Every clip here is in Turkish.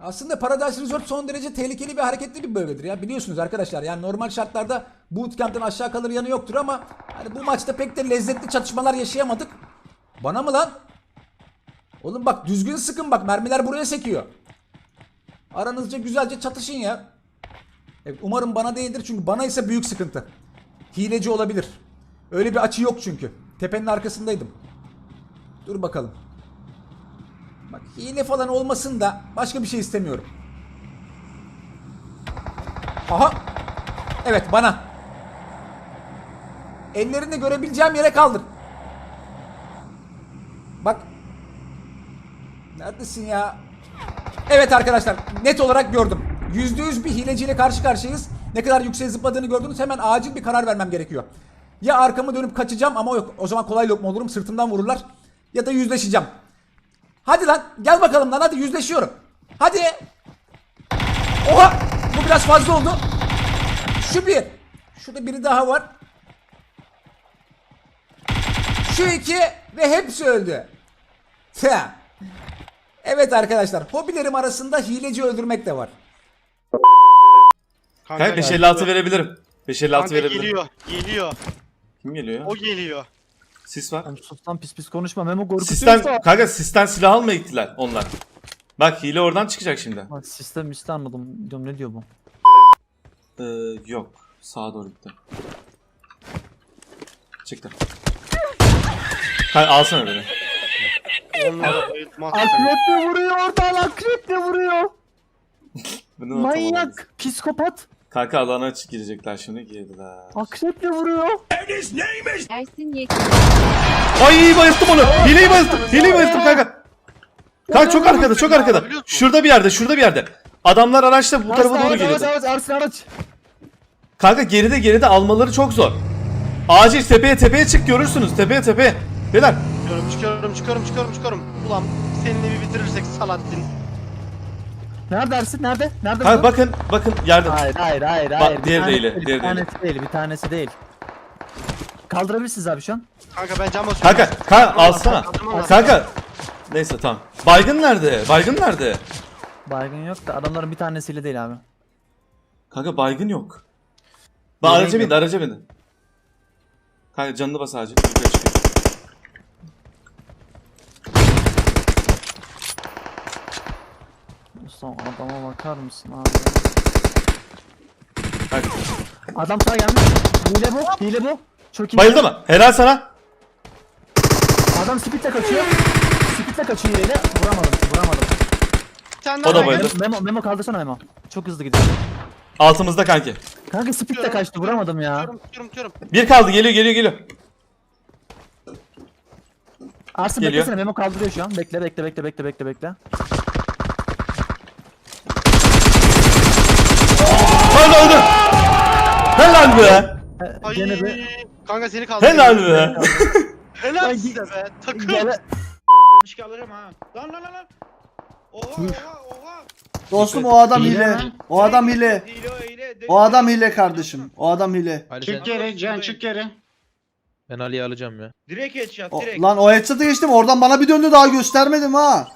Aslında Paradise Resort son derece tehlikeli ve hareketli bir bölgedir ya biliyorsunuz arkadaşlar. Yani normal şartlarda bootcamp'ten aşağı kalır yanı yoktur ama hani bu maçta pek de lezzetli çatışmalar yaşayamadık. Bana mı lan? Oğlum bak düzgün sıkın bak mermiler buraya sekiyor. Aranızca güzelce çatışın ya. Evet, umarım bana değildir çünkü bana ise büyük sıkıntı. Hileci olabilir. Öyle bir açı yok çünkü. Tepenin arkasındaydım. Dur bakalım. Bak hile falan olmasın da başka bir şey istemiyorum. Aha. Evet bana. Ellerini görebileceğim yere kaldır. Bak. Neredesin ya? Evet arkadaşlar net olarak gördüm. %100 bir hileciyle karşı karşıyayız. Ne kadar yüksek zıpladığını gördünüz. Hemen acil bir karar vermem gerekiyor. Ya arkamı dönüp kaçacağım ama yok. O zaman kolay lokma olurum. Sırtımdan vururlar. Ya da yüzleşeceğim. Hadi lan gel bakalım lan hadi yüzleşiyorum. Hadi. Oha bu biraz fazla oldu. Şu bir. Şurada biri daha var. Şu iki ve hepsi öldü. Tüh. Evet arkadaşlar hobilerim arasında hileci öldürmek de var. Kanka 556 verebilirim. 556 Kanka verebilirim. geliyor. Geliyor. Kim geliyor ya? O geliyor. Sis var. Oğlum sus lan pis pis konuşma Memo korkutuyorsa. Sisten, kanka sisten silah almaya gittiler onlar. Bak hile oradan çıkacak şimdi. Bak sistem işte anladım. Diyorum ne diyor bu? Ee, yok. Sağa doğru gitti. Çıktı. Kanka alsana beni. Onları bayıltmazsın. Akreple vuruyor oradan akreple vuruyor. Bunu. Manyak. Psikopat. Kanka alana çık girecekler şimdi girdiler. Akreple vuruyor. Ersin Yekin. Ay bayılttım onu. Hileyi bayılttım. Hileyi bayılttım kanka. Kanka çok arkada çok arkada. Şurada bir yerde şurada bir yerde. Adamlar araçla bu tarafa doğru geliyor. araç, araç, araç. Kanka geride geride almaları çok zor. Acil tepeye tepeye çık görürsünüz. Tepeye tepeye. Beyler Çıkıyorum çıkıyorum çıkıyorum çıkıyorum çıkıyorum. Ulan seninle bir bitirirsek Salattin. Nerede Ersin? Nerede? Nerede bu? bakın bakın yerde. Hayır hayır hayır hayır. Bir diğeri tanesi değil, Bir değil. tanesi değil. Bir tanesi değil. Kaldırabilirsiniz abi şu an. Kanka ben cam basıyorum. Kanka kanka alsana. Kanka Neyse tamam. Baygın nerede? Baygın nerede? Baygın yok da adamların bir tanesiyle değil abi. Kanka baygın yok. Bak Yemin araca yok. bindi araca bindi. Kanka canını bas acil. Yukarı çıkıyor. Ustam adama bakar mısın abi? Adam sana gelmiş. Hile bu. Hile bu. Çok iyi. Bayıldı mı? Helal sana. Adam speedle kaçıyor. Speedle kaçıyor hileyle. Vuramadım. Vuramadım. Tane O da bayıldı. Memo, memo kaldırsana Memo. Çok hızlı gidiyor. Altımızda kanki. Kanka speedle kaçtı. Vuramadım ya. Tutuyorum tutuyorum tutuyorum. Bir kaldı geliyor geliyor geliyor. Arsın Geliyor. beklesene. Memo kaldırıyor şu an. Bekle bekle bekle bekle bekle bekle. Öldü öldü. Helal be. Ay. Gene bir Kanka seni kaldı. Helal be. Helal Ay, size be. Takım. gele Başka alırım ha. Lan lan lan lan. Oha oha oha. Dostum o adam Hile hile. mi? O adam hile. Hile o hile. O adam hile kardeşim. O adam hile. Ali sen, Çık geri Can çık geri. ben Ali'yi alacağım ya. Direkt headshot O- direkt. lan o headshot'ı geçtim. Oradan bana bir döndü daha göstermedim ha.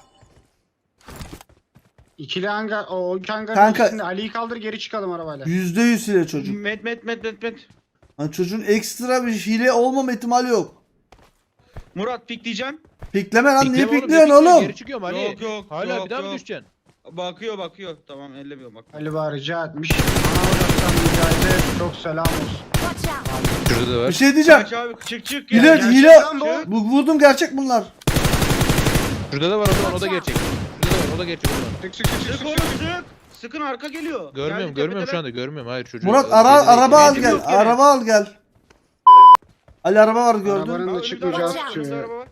İkili hangar, o iki hangarın Kanka- ikisinde Ali'yi kaldır geri çıkalım arabayla. Yüzde yüz hile çocuk. Met met met met met. Lan çocuğun ekstra bir hile olmama ihtimali yok. Murat pikleyeceğim. Pikleme lan niye Pikleme pikliyorsun ne pikliyorsun? oğlum? Geri çıkıyorum Ali. Yok, yok, Hala yok, bir daha mı yok. düşeceksin? Bakıyor bakıyor. Tamam ellemiyor bak. Ali var rica etmiş. Ana ocaktan mücadele çok selam olsun. Şurada da var. Bir şey diyeceğim. Kaç abi çık çık. Hile ya. hile. Bu. Bu vurdum gerçek bunlar. Şurada da var o da, o da gerçek. O da gerçek. O da. var. Sık oğlum sık. Sıkın arka geliyor. Görmüyorum Geldi görmüyorum şu anda görmüyorum. Hayır çocuğu. Murat ara araba al gel. yok gene. Araba al gel. Ali araba var gördün. Arabanın Aa, önümde çıkmayacağı araba var, Önümde tutuyor. araba var.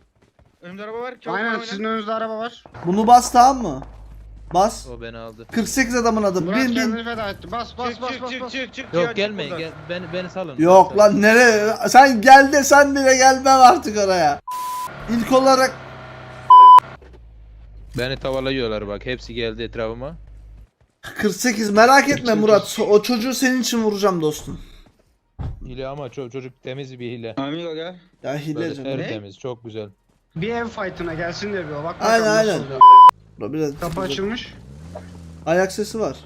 Önümde araba var. Çabuk Aynen sizin önünüzde araba var. Bunu bas tamam mı? Bas. O beni aldı. 48 adamın adı. Murat Bin bin. kendini feda etti. Bas bas Çık bas çık bas çık bas. çık çık. Yok ya, çık gelmeyin buradan. gel, beni, beni salın. Yok lan nereye? Sen gel de sen bile gelmem artık oraya. İlk olarak Beni tavalıyorlar bak hepsi geldi etrafıma. 48 merak etme Murat. O çocuğu senin için vuracağım dostum. Hile ama ço- çocuk temiz bir hile. Amigo gel. Ya hile canım. tertemiz çok güzel. Bir ev fight'ına gelsin de bir o. Bak Aynen, aynen. Dur, Biraz Kapı açılmış. Ayak sesi var.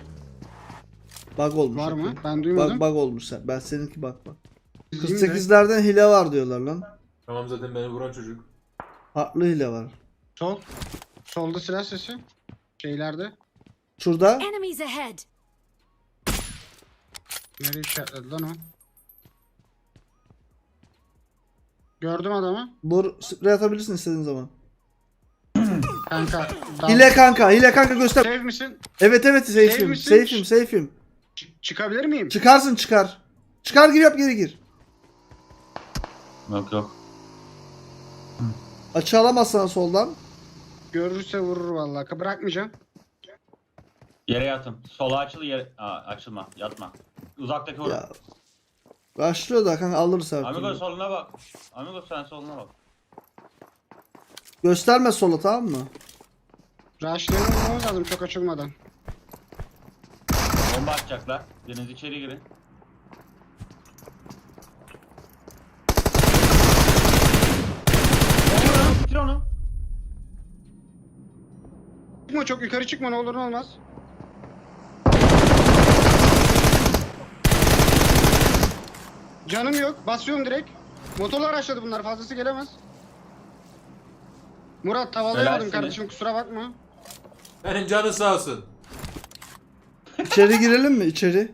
Bug olmuş. Var mı? Ben Bug, duymadım. bug olmuş sen. Ben seninki bak bak. İzleyeyim de. 48'lerden hile var diyorlar lan. Tamam zaten beni vuran çocuk. Haklı hile var. Sol. Solda silah sesi. Şeylerde. Şurada Enemies ahead. Nereye işaretledi lan o? Gördüm adamı. bur sprey atabilirsin istediğin zaman. Kanka. dal- Hile kanka, hile kanka göster. Safe misin? Evet evet safe'im, misin? safe'im, safe'im. Ç- çıkabilir miyim? Çıkarsın çıkar. Çıkar gir yap geri gir. Yok yok. Açı alamazsan soldan. Görürse vurur vallahi. Bırakmayacağım. Yere yatın. Sola açıl yere... Aa, açılma. Yatma. Uzaktaki vur. Ya. Başlıyor da kanka alırız her Amigo türlü. soluna bak. Amigo sen soluna bak. Gösterme sola tamam mı? Rush'larını vurmamız lazım çok açılmadan. Bomba atacaklar. Deniz içeri girin. Bitir onu. Çıkma çok yukarı çıkma ne olur ne olmaz. Canım yok. Basıyorum direkt. Motorla araçladı bunlar. Fazlası gelemez. Murat tavalayamadım Helalsin. kardeşim kusura bakma. Benim canı sağ olsun. İçeri girelim mi? İçeri.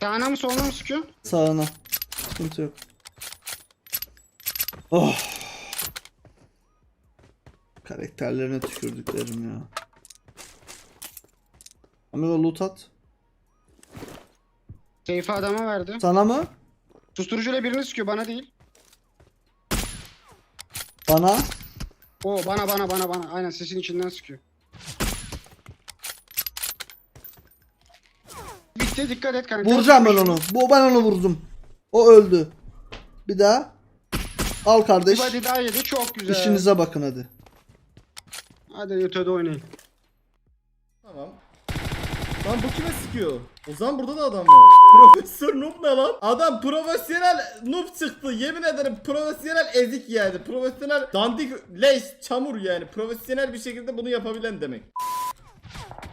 Sağına mı soluna mı sıkıyor? Sağına. Sıkıntı yok. Oh. Karakterlerine tükürdüklerim ya. Amigo loot at. Seyfi adama verdi. Sana mı? Susturucuyla birini sıkıyor bana değil. Bana. O bana bana bana bana. Aynen sesin içinden sıkıyor. Bitti dikkat et kanka. Vuracağım ben onu. Bu ben onu vurdum. O öldü. Bir daha. Al kardeş. Hadi daha yedi çok güzel. İşinize bakın hadi. Hadi ötede oynayın. Tamam. Lan bu kime sıkıyor? O zaman burada da adam var. Profesör noob ne lan? Adam profesyonel noob çıktı. Yemin ederim profesyonel ezik yani. Profesyonel dandik leş çamur yani. Profesyonel bir şekilde bunu yapabilen demek.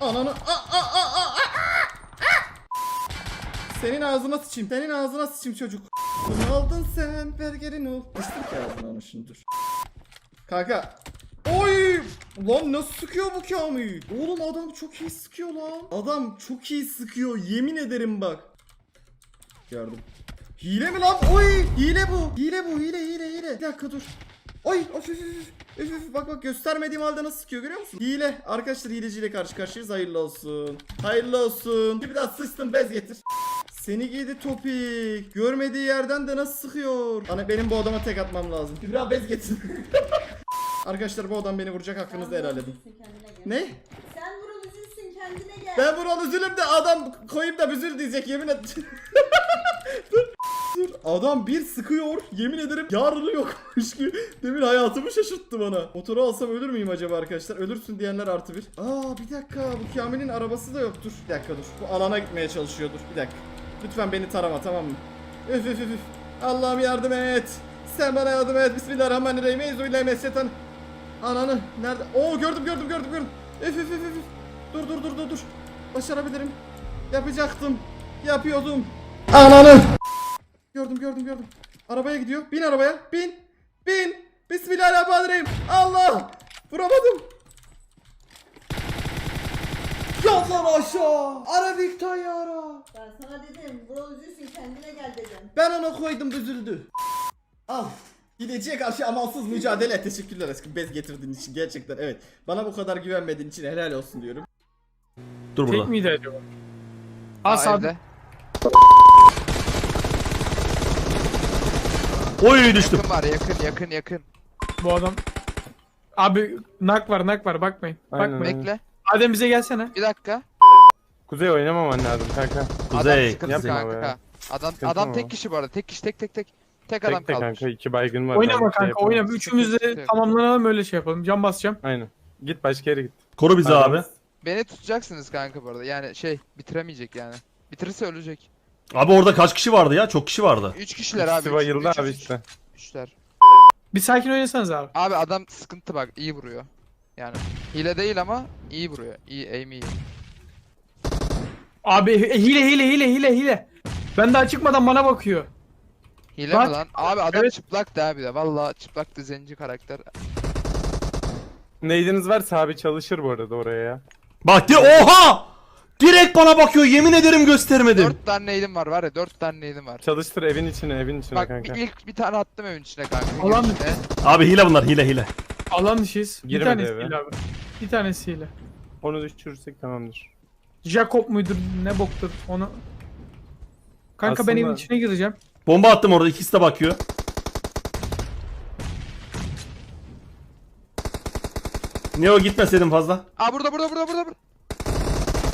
Ananı a a a a a! Senin ağzına sıçayım. Senin ağzına sıçayım çocuk. Ne aldın sen? Bergerin ol. Açtım ki ağzına onu şimdi dur. Kanka. Oy! Lan nasıl sıkıyor bu Kamil? Oğlum adam çok iyi sıkıyor lan. Adam çok iyi sıkıyor yemin ederim bak. Gördüm. Hile mi lan? Oy! Hile bu. Hile bu. Hile hile hile. Bir dakika dur. Oy! Of, üf, üf, üf, üf. Bak bak göstermediğim halde nasıl sıkıyor görüyor musun? Hile. Arkadaşlar hileciyle karşı karşıyayız. Hayırlı olsun. Hayırlı olsun. Bir daha sıçtın bez getir. Seni giydi topik. Görmediği yerden de nasıl sıkıyor? Hani benim bu adama tek atmam lazım. Bir bez getir. Arkadaşlar bu adam beni vuracak hakkınızda helal edin. Ne? Sen vural üzülsün kendine gel. Ben vural üzülüm de adam koyup da büzül diyecek yemin et. dur, dur. Adam bir sıkıyor yemin ederim yarını yokmuş ki. Demin hayatımı şaşırttı bana. Motoru alsam ölür müyüm acaba arkadaşlar? Ölürsün diyenler artı bir. Aa bir dakika bu Kamil'in arabası da yoktur. Bir dakika dur. Bu alana gitmeye çalışıyordur. Bir dakika. Lütfen beni tarama tamam mı? Üf üf üf üf. Allah'ım yardım et. Sen bana yardım et. Bismillahirrahmanirrahim. Euzubillahimineşşeytan. Ananı nerede? Oo gördüm gördüm gördüm gördüm. Üf üf üf üf. Dur dur dur dur dur. Başarabilirim. Yapacaktım. Yapıyordum. Ananı. Gördüm gördüm gördüm. Arabaya gidiyor. Bin arabaya. Bin. Bin. Bismillahirrahmanirrahim. Allah. Vuramadım. Yat lan aşağı. Arabik tayyara. Ben sana dedim vural üzülsün kendine gel dedim. Ben ona koydum üzüldü. Al. Gideceğe karşı amansız mücadele. Teşekkürler aşkım bez getirdiğin için gerçekten evet. Bana bu kadar güvenmediğin için helal olsun diyorum. Dur burada. miydi acaba? Oy düştüm. var yakın yakın yakın. Bu adam. Abi nak var nak var bakmayın. Aynen, bakmayın. Bekle. Adem bize gelsene. Bir dakika. Kuzey oynamaman lazım kanka. Kuzey. Adam sıkıntı yapma kanka. be. Adam Sıkıntı adam mı tek kişi bu arada. Tek kişi tek tek tek. Tek adam Tek de kalmış. kanka iki baygın var. Oynama şey kanka oynama. Üçümüz de tamamlanalım öyle şey yapalım. Can basacağım. Aynen. Git başka yere git. Koru bizi abi. Beni tutacaksınız kanka bu arada. Yani şey bitiremeyecek yani. Bitirirse ölecek. Abi orada kaç kişi vardı ya? Çok kişi vardı. Üç kişiler abi. İkisi üç- bayıldı üç- abi üç- işte. Üçler. Bir sakin oynasanız abi. Abi adam sıkıntı bak iyi vuruyor. Yani hile değil ama iyi vuruyor. İyi aim iyi. Abi hile hile hile hile hile. Ben daha çıkmadan bana bakıyor. Hile Bak. mi lan? Abi adam Evet. çıplak da abi de. Valla çıplak da zenci karakter. Neydiniz varsa abi çalışır bu arada oraya ya. Bak di oha! Direkt bana bakıyor yemin ederim göstermedim. 4 tane neydim var var ya 4 tane neydim var. Çalıştır evin içine evin içine Bak kanka. bir, ilk bir tane attım evin içine kanka. Alan Evin içine. Abi hile bunlar hile hile. Alan dışıyız. Bir Girmedi tanesi eve. hile abi. Bir tanesi hile. Onu düşürürsek tamamdır. Jacob muydur ne boktur onu. Kanka ben Aslında- evin içine gireceğim. Bomba attım orada ikisi de bakıyor. Neo gitmeseydin fazla. Aa burada burada burada burada.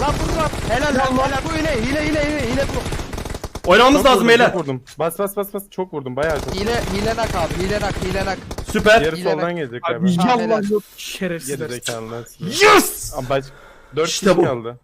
Lan burada. Helal lan helal bu hile hile hile hile hile bu. Oynamamız Çok lazım vurdum, beyler. Çok vurdum. Bas bas bas bas çok vurdum bayağı çok. Hile hile nak abi hile nak hile nak. Süper. Yarı Hile soldan gelecek Abi abi. Helal. yok Geri şerefsizler. zekalılar. Yes! Ama baş... 4 İşte kişi bu. kaldı.